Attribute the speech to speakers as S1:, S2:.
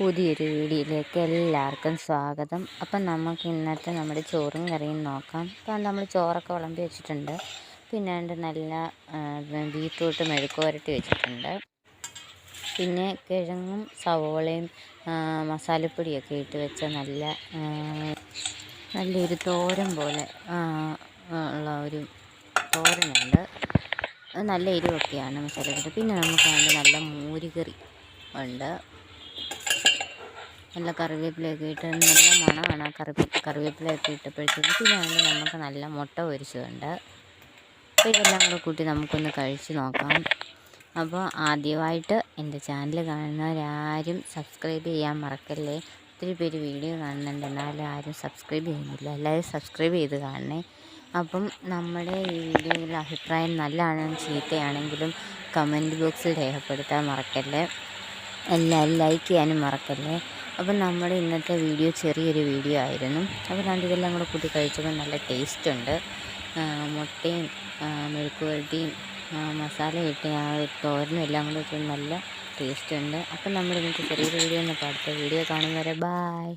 S1: പുതിയൊരു വീഡിയോയിലേക്ക് എല്ലാവർക്കും സ്വാഗതം. അപ്പം നമുക്ക് ഇന്നത്തെ നമ്മുടെ ചോറും കറിയും നോക്കാം. അപ്പം നമ്മൾ ചോറൊക്കെ വിളമ്പി വെച്ചിട്ടുണ്ട്. പിന്നെ നല്ല ബീറ്റ്റൂട്ട് മെഴുക്ക് പുരട്ടി വെച്ചിട്ടുണ്ട്. പിന്നെ കിഴങ്ങും സവോളയും മസാലപ്പൊടിയൊക്കെ ഇട്ട് വെച്ച നല്ല നല്ലൊരു തോരൻ പോലെ ഉള്ള ഒരു തോരനുണ്ട്. നല്ല എരിവൊക്കെയാണ് മസാലപ്പൊടി പിന്നെ നമുക്ക് നല്ല മോരുകറി ഉണ്ട്. നല്ല കറിവേപ്പിലയൊക്കെ ഇട്ട് നല്ല മണമാണ്. ആ കറി കറിവേപ്പിലയൊക്കെ ഇട്ടപ്പോഴത്തേക്ക് പിന്നെ അതിന് നമുക്ക് നല്ല മുട്ട പൊരിച്ചതുണ്ട്. അപ്പോൾ ഇതെല്ലാം കൂടെ കൂട്ടി നമുക്കൊന്ന് കഴിച്ച് നോക്കാം. അപ്പോൾ ആദ്യമായിട്ട് എന്റെ ചാനൽ കാണുന്നവരാരും സബ്സ്ക്രൈബ് ചെയ്യാൻ മറക്കല്ലേ? ഒത്തിരി പേര് വീഡിയോ കാണുന്നുണ്ട്. എന്നാലും ആരും സബ്സ്ക്രൈബ് ചെയ്യുന്നില്ല. എല്ലാവരും സബ്സ്ക്രൈബ് ചെയ്ത് കാണണേ. അപ്പം നമ്മുടെ ഈ വീഡിയോയിൽ അഭിപ്രായം നല്ലതാണെങ്കിലും ചീത്തയാണെങ്കിലും കമന്റ് ബോക്സിൽ രേഖപ്പെടുത്താൻ മറക്കല്ലേ? എല്ലാവരും ലൈക്ക് ചെയ്യാനും മറക്കല്ലേ. അപ്പം നമ്മുടെ ഇന്നത്തെ വീഡിയോ ചെറിയൊരു വീഡിയോ ആയിരുന്നു. അപ്പോൾ രണ്ട് ഇതെല്ലാം കൂടെ കൂട്ടി കഴിച്ചപ്പോൾ നല്ല ടേസ്റ്റ് ഉണ്ട്. മുട്ടയും മസാല ഇട്ട് ആ തോരനും എല്ലാം കൂടെ വെച്ച് നല്ല ടേസ്റ്റ് ഉണ്ട്. അപ്പം നമ്മുടെ ഇന്നത്തെ ചെറിയൊരു വീഡിയോ ഒന്ന് അടുത്ത വീഡിയോ കാണുന്നവരെ ബായ്